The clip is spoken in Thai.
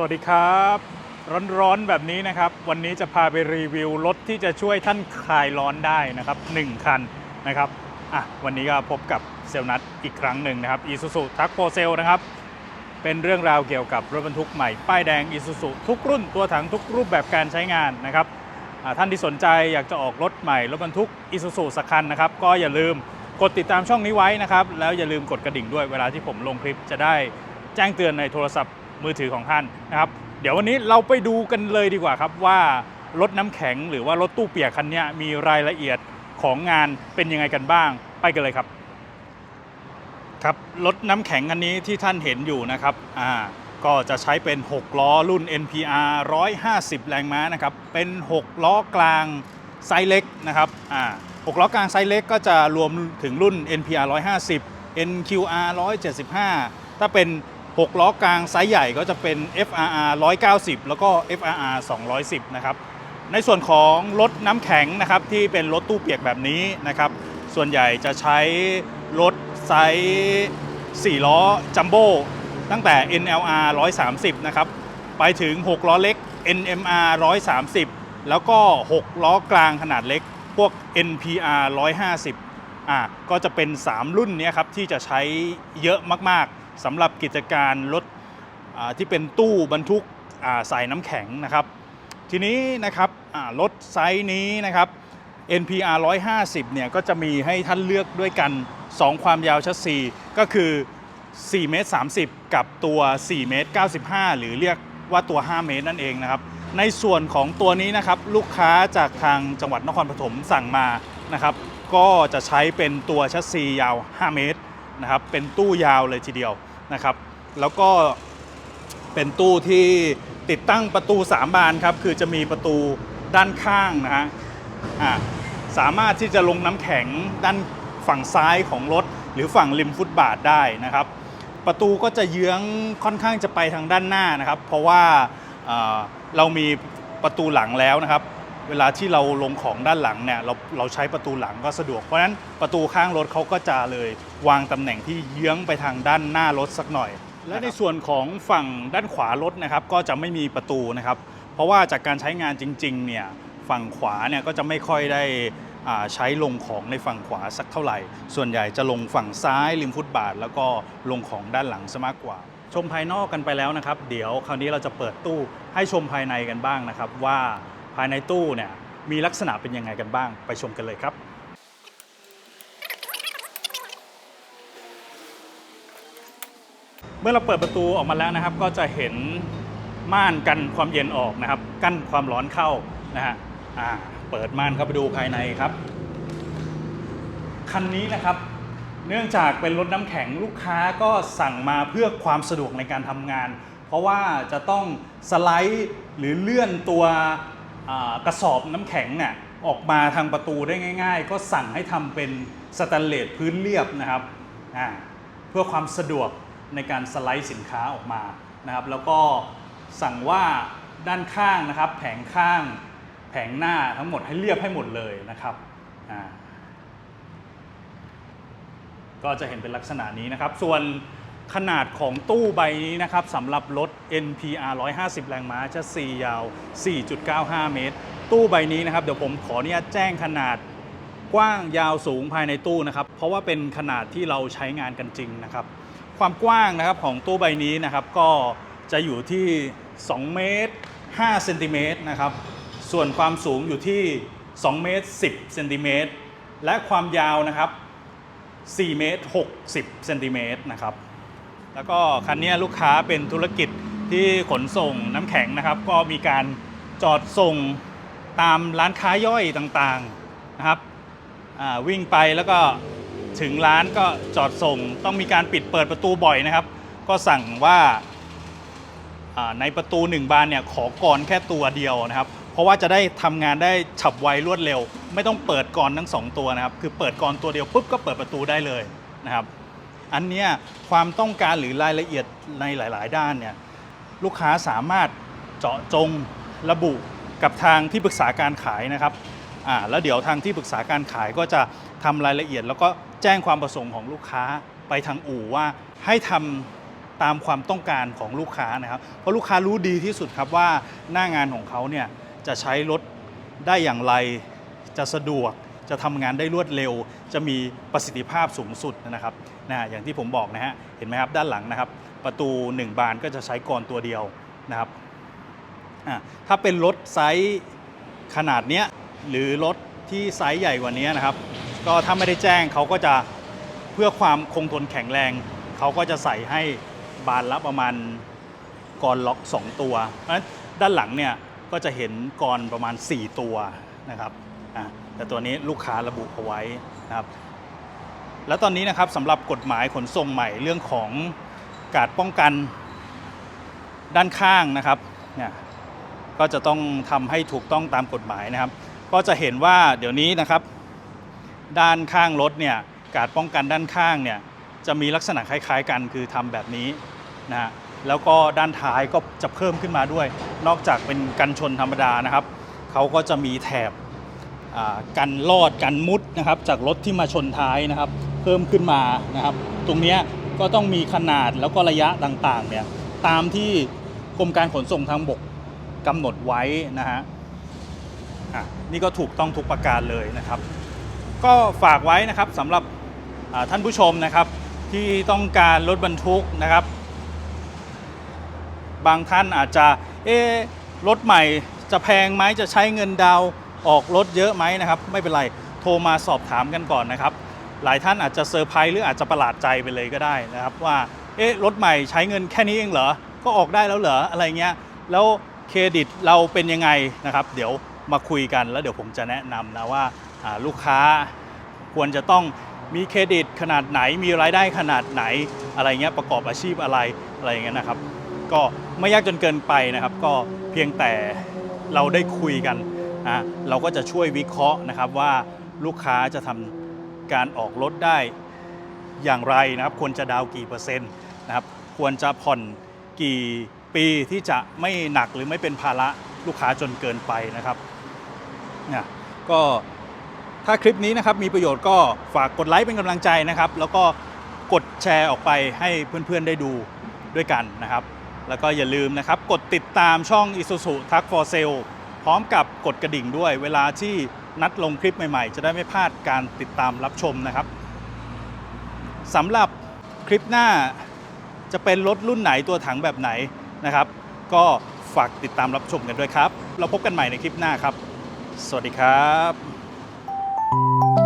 สวัสดีครับ ร้อนๆแบบนี้นะครับ วันนี้จะพาไปรีวิวรถที่จะช่วยท่านคลายร้อนได้นะครับ 1 คันนะครับอะวันนี้ก็พบกับเซลนัทอีกครั้งหนึ่งนะครับ Isuzu t r u c k Pro Sale นะครับ เป็นเรื่องราวเกี่ยวกับรถบรรทุกใหม่ ป้ายแดง Isuzu ทุกรุ่นตัวถังทุกรูปแบบการใช้งานนะครับท่านที่สนใจอยากจะออกรถใหม่รถบรรทุก Isuzu สักคันนะครับ ก็อย่าลืมกดติดตามช่องนี้ไว้นะครับ แล้วอย่าลืมกดกระดิ่งด้วยเวลาที่ผมลงคลิปจะได้แจ้งเตือนในโทรศัพท์ มือถือของท่านนะครับเดี๋ยววันนี้เราไปดูกันเลยดีกว่าครับว่ารถน้ำแข็งหรือว่ารถตู้เปียกคันนี้มีรายละเอียดของงานเป็นยังไงกันบ้าง ไปกันเลยครับ ครับรถน้ำแข็งคันนี้ที่ท่านเห็นอยู่นะครับอ่าก็จะใช้เป็น 6 ล้อรุ่น NPR 150 แรงม้านะครับ เป็น 6 ล้อกลางไซส์เล็กนะครับอ่า6ล้อกลางไซส์เล็กก็จะรวมถึงรุ่น NPR 150 NQR 175 ถ้าเป็น 6 ล้อกลางไซส์ใหญ่ก็จะเป็น FRR 190 แล้วก็ FRR 210 นะครับ ในส่วนของรถน้ำแข็งนะครับที่เป็นรถตู้เปียกแบบนี้นะครับ ส่วนใหญ่จะใช้รถไซส์4ล้อจัมโบ้ตั้งแต่ NLR 130 นะครับ ไปถึง 6 ล้อเล็ก NMR 130 แล้วก็ 6 ล้อกลางขนาดเล็ก พวก NPR 150อ่าก็จะเป็น 3 รุ่นนี้ครับที่จะใช้เยอะมากๆ สำหรับกิจการรถที่เป็นตู้บรรทุกอ่าใส่น้ำแข็งนะครับ ทีนี้นะครับรถไซส์นี้นะครับ NPR 150 เนี่ยก็จะมีให้ท่านเลือกด้วยกัน 2 ความยาวชัสซีก็คือ4เมตร30 กับตัว4เมตร95 หรือเรียกว่าตัว 5 เมตรนั่นเองนะครับ ในส่วนของตัวนี้นะครับลูกค้าจากทางจังหวัดนครปฐมสั่งมานะครับ ก็จะใช้เป็นตัวชัสซียาว 5 เมตรนะครับ เป็นตู้ยาวเลยทีเดียว นะครับ แล้วก็เป็นตู้ที่ติดตั้งประตู 3 บานครับ คือจะมีประตูด้านข้างนะฮะสามารถที่จะลงน้ำแข็งด้านฝั่งซ้ายของรถ หรือฝั่งริมฟุตบาทได้นะครับ ประตูก็จะเยื้องค่อนข้างจะไปทางด้านหน้านะครับ เพราะว่าเอ่อเรามีประตูหลังแล้วนะครับ เวลาที่เราลงของด้านหลังเนี่ยเราเราใช้ประตูหลังก็สะดวก เพราะฉะนั้นประตูข้างรถเขาก็จะเลยวางตำแหน่งที่เยื้องไปทางด้านหน้ารถสักหน่อย และในส่วนของฝั่งด้านขวารถนะครับก็จะไม่มีประตูนะครับ เพราะว่าจากการใช้งานจริงๆเนี่ยฝั่งขวาเนี่ยก็จะไม่ค่อยได้อ่าใช้ลงของในฝั่งขวาสักเท่าไหร่ ส่วนใหญ่จะลงฝั่งซ้ายริมฟุตบาท แล้วก็ลงของด้านหลังซะมากกว่า ชมภายนอกกันไปแล้วนะครับ เดี๋ยวคราวนี้เราจะเปิดตู้ให้ชมภายในกันบ้างนะครับว่าภายในตู้เนี่ยมีลักษณะเป็นยังไงกันบ้างไปชมกันเลยครับ เมื่อเราเปิดประตูออกมาแล้วนะครับ ก็จะเห็นม่านกันความเย็นออกนะครับ กั้นความร้อนเข้านะฮะอ่าเปิดม่านเข้าไปดูภายในครับ คันนี้นะครับเนื่องจากเป็นรถน้ำแข็งลูกค้าก็สั่งมาเพื่อความสะดวกในการทำงาน เพราะว่าจะต้องสไลด์หรือเลื่อนตัว กระสอบน้ำแข็งเนี่ยออกมาทางประตูได้ง่าย ๆ ก็สั่งให้ทำเป็นสแตนเลสพื้นเรียบนะครับเพื่อความสะดวกในการสไลด์สินค้าออกมานะครับ แล้วก็สั่งว่าด้านข้างนะครับ แผงข้างแผงหน้าทั้งหมดให้เรียบให้หมดเลยนะครับก็จะเห็นเป็นลักษณะนี้นะครับ ส่วน ขนาดของตู้ใบนี้นะครับสำหรับรถ NPR 150 แรงม้าจะ4ยาว 4.95 เมตร ตู้ใบนี้นะครับเดี๋ยวผมขออนุญาตแจ้งขนาดกว้างยาวสูงภายในตู้นะครับ เพราะว่าเป็นขนาดที่เราใช้งานกันจริงนะครับ ความกว้างนะครับของตู้ใบนี้นะครับ ก็จะอยู่ที่ 2 เมตร5เซนติเมตรนะครับ ส่วนความสูงอยู่ที่ 2 เมตร 10เซนติเมตรและความยาวนะครับ 4 เมตร 60เซนติเมตรนะครับ แล้วก็คันนี้ลูกค้าเป็นธุรกิจที่ขนส่งน้ำแข็งนะครับ ก็มีการจอดส่งตามร้านค้าย่อยต่างๆนะครับวิ่งไปแล้วก็ถึงร้านก็จอดส่ง ต้องมีการปิดเปิดประตูบ่อยนะครับ ก็สั่งว่าอ่าในประตูหนึ่งบานเนี่ยขอกรแค่ตัวเดียวนะครับ เพราะว่าจะได้ทำงานได้ฉับไวรวดเร็ว ไม่ต้องเปิดกรทั้งสองตัวนะครับ คือเปิดกรตัวเดียวปุ๊บก็เปิดประตูได้เลยนะครับ อันเนี้ยความต้องการหรือรายละเอียดในหลาย ๆ ด้านเนี่ยลูกค้าสามารถเจาะจงระบุกับทางที่ปรึกษาการขายนะครับอ่าแล้วเดี๋ยวทางที่ปรึกษาการขายก็จะทำรายละเอียด แล้วก็แจ้งความประสงค์ของลูกค้าไปทางอู่ว่าให้ทำตามความต้องการของลูกค้านะครับ เพราะลูกค้ารู้ดีที่สุดครับว่าหน้างานของเขาเนี่ยจะใช้รถได้อย่างไรจะสะดวก จะทำงานได้รวดเร็ว จะมีประสิทธิภาพสูงสุดนะครับนะอย่างที่ผมบอกนะฮะเห็นไหมครับด้านหลังนะครับ ประตู 1 บานก็จะใช้กรตัวเดียวนะครับอะถ้าเป็นรถไซส์ขนาดเนี้ยหรือรถที่ไซส์ใหญ่กว่านี้นะครับ ก็ถ้าไม่ได้แจ้งเขาก็จะเพื่อความคงทนแข็งแรง เขาก็จะใส่ให้บานละประมาณกรล็อก 2 ตัว เพราะฉะนั้นด้านหลังเนี่ยก็จะเห็นกรประมาณ 4 ตัวนะครับอะ แต่ตัวนี้ลูกค้าระบุเอาไว้นะครับ แล้วตอนนี้นะครับสำหรับกฎหมายขนส่งใหม่เรื่องของการป้องกันด้านข้างนะครับเนี่ยก็จะต้องทำให้ถูกต้องตามกฎหมายนะครับ ก็จะเห็นว่าเดี๋ยวนี้นะครับ ด้านข้างรถเนี่ยการป้องกันด้านข้างเนี่ยจะมีลักษณะคล้ายๆ กันคือทำแบบนี้นะฮะแล้วก็ด้านท้ายก็จะเพิ่มขึ้นมาด้วย นอกจากเป็นกันชนธรรมดานะครับเขาก็จะมีแถบ กันลอดกันมุดนะครับจากรถที่มาชนท้ายนะครับ เพิ่มขึ้นมานะครับ ตรงนี้ก็ต้องมีขนาดแล้วก็ระยะต่างๆเนี่ยตามที่กรมการขนส่งทางบกกำหนดไว้นะฮะอะนี่ก็ถูกต้องทุกประการเลยนะครับ ก็ฝากไว้นะครับสำหรับท่านผู้ชมนะครับ ที่ต้องการรถบรรทุกนะครับ บางท่านอาจจะเอ๊รถใหม่จะแพงไหมจะใช้เงินดาว ออกรถเยอะไหมนะครับไม่เป็นไรโทรมาสอบถามกันก่อนนะครับ หลายท่านอาจจะเซอร์ไพรส์หรืออาจจะประหลาดใจไปเลยก็ได้นะครับ ว่าเอ๊ะรถใหม่ใช้เงินแค่นี้เองเหรอก็ออกได้แล้วเหรออะไรเงี้ยแล้วเครดิตเราเป็นยังไงนะครับ เดี๋ยวมาคุยกันแล้วเดี๋ยวผมจะแนะนำนะว่าลูกค้าควรจะต้องมีเครดิตขนาดไหนมีรายได้ขนาดไหนอะไรเงี้ยประกอบอาชีพอะไรอะไรอย่างเงี้ยนะครับ ก็ไม่ยากจนเกินไปนะครับ ก็เพียงแต่เราได้คุยกันะเราก็จะช่วยวิเคราะห์นะครับว่าลูกค้าจะทำการออกรถได้อย่างไรนะครับ ควรจะดาวน์กี่เปอร์เซ็นต์นะครับ ควรจะผ่อนกี่ปีที่จะไม่หนักหรือไม่เป็นภาระลูกค้าจนเกินไปนะครับนี่ก็ถ้าคลิปนี้นะครับมีประโยชน์ก็ฝากกดไลค์เป็นกำลังใจนะครับ แล้วก็กดแชร์ออกไปให้เพื่อนๆได้ดูด้วยกันนะครับ แล้วก็อย่าลืมนะครับ กดติดตามช่อง Isuzu t u c for Sale พร้อมกับกดกระดิ่งด้วย เวลาที่นัดลงคลิปใหม่ๆ จะได้ไม่พลาดการติดตามรับชมนะครับสำหรับคลิปหน้าจะเป็นรถรุ่นไหนตัวถังแบบไหนนะครับ ก็ฝากติดตามรับชมกันด้วยครับ เราพบกันใหม่ในคลิปหน้าครับ สวัสดีครับ